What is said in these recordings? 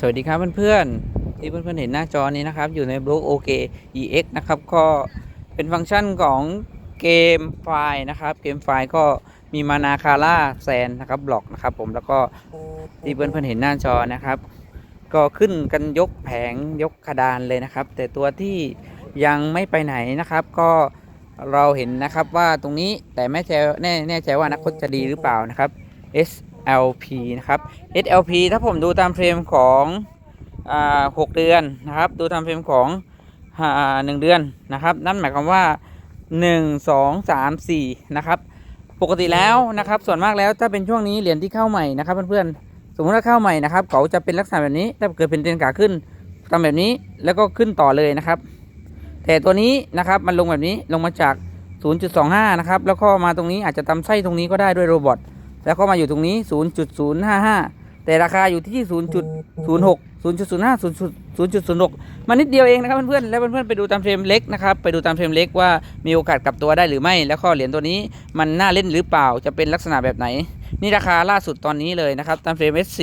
สวัสดีครับเพื่อนๆที่เพื่อนๆเห็นหน้าจอนี้นะครับอยู่ในบล็อก OK EX นะครับก็เป็นฟังก์ชันของเกมไฟล์นะครับเกมไฟล์ก็มีมานาคาร่าแซนนะครับบล็อกนะครับผมแล้วก็ที่เพื่อนๆเห็นหน้าจอนะครับ ก็ขึ้นกันยกแผงยกกระดานเลยนะครับ แต่ตัวที่ยังไม่ไปไหนนะครับ ก็เราเห็นนะครับว่าตรงนี้แต่ไม่แน่แน่แน่ใจว่านักคตจะดีหรือเปล่านะครับ SLP นะครับ SLP ถ้าผมดูตามเฟรมของอ่า6เดือนนะครับ ดูตามเฟรมของอ่าหนึ่งเดือนนะครับ นั่นหมายความว่า 1 2 3 4 นะครับ ปกติแล้วนะครับ ส่วนมากแล้วถ้าเป็นช่วงนี้เหรียญที่เข้าใหม่นะครับเพื่อนๆ สมมติว่าเข้าใหม่นะครับ เขาจะเป็นลักษณะแบบนี้ ถ้าเกิดเป็นเทรนขาขึ้นทำแบบนี้แล้วก็ขึ้นต่อเลยนะครับ แต่ตัวนี้นะครับมันลงแบบนี้ลงมาจาก 0.25 นะครับ แล้วก็มาตรงนี้อาจจะตำไส้ตรงนี้ก็ได้ด้วยโรบอท แล้วก็มาอยู่ตรงนี้ 0.055 แต่ราคาอยู่ที่ 0.06 0.05 0.06 มันนิดเดียวเองนะครับเพื่อนๆ แล้วเพื่อนๆ ไปดูตามเฟรมเล็กนะครับ ไปดูตามเฟรมเล็กว่ามีโอกาสกลับตัวได้หรือไม่ แล้วก็เหรียญตัวนี้มันน่าเล่นหรือเปล่า จะเป็นลักษณะแบบไหน นี่ราคาล่าสุดตอนนี้เลยนะครับตามเฟรม S4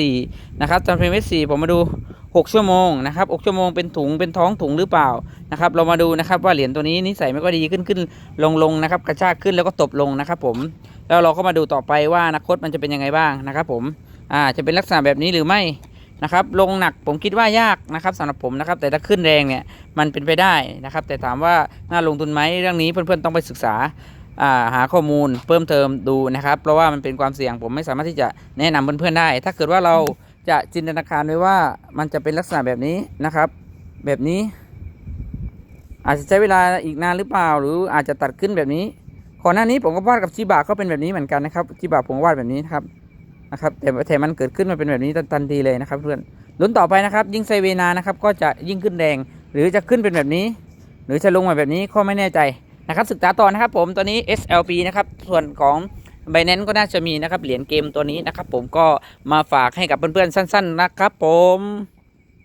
นะครับตามเฟรม S4 ผมมาดู 6 ชั่วโมงนะครับ6ชั่วโมงเป็นถุงเป็นท้องถุงหรือเปล่านะครับ เรามาดูนะครับว่าเหรียญตัวนี้นิสัยไม่ก็ดีขึ้นขึ้นลงลงนะครับกระชากขึ้นแล้วก็ตบลงนะครับผม แล้วเราก็มาดูต่อไปว่าอนาคตมันจะเป็นยังไงบ้างนะครับ ผมอ่าจะเป็นลักษณะแบบนี้หรือไม่นะครับลงหนักผมคิดว่ายากนะครับสำหรับผมนะครับ แต่ถ้าขึ้นแรงเนี่ยมันเป็นไปได้นะครับ แต่ถามว่าน่าลงทุนไหมเรื่องนี้เพื่อนๆต้องไปศึกษาาหาข้อมูลเพิ่มเติมดูนะครับ เพราะว่ามันเป็นความเสี่ยงผมไม่สามารถที่จะแนะนำเพื่อนๆได้ ถ้าเกิดว่าเราจะจินตนาการไว้ว่ามันจะเป็นลักษณะแบบนี้นะครับ แบบนี้ อาจจะใช้เวลาอีกนานหรือเปล่า หรืออาจจะตัดขึ้นแบบนี้ ก่อนหน้านี้ผมก็วาดกับชิบะก็เป็นแบบนี้เหมือนกันนะครับชิบะผมวาดแบบนี้นะครับนะครับแต่แต่มันเกิดขึ้นมาเป็นแบบนี้ทันทีเลยนะครับเพื่อนลุ้นต่อไปนะครับ ยิ่งไซเวนานะครับก็จะยิ่งขึ้นแรง หรือจะขึ้นเป็นแบบนี้ หรือจะลงมาแบบนี้ก็ไม่แน่ใจนะครับศึกษาต่อนะครับ ผมตัวนี้ SLP นะครับส่วนของ b บ n a n c e ก็น่าจะมีนะครับเหรียญเกมตัวนี้นะครับ ผมก็มาฝากให้กับเพื่อนๆสั้น ๆ นะครับ ผม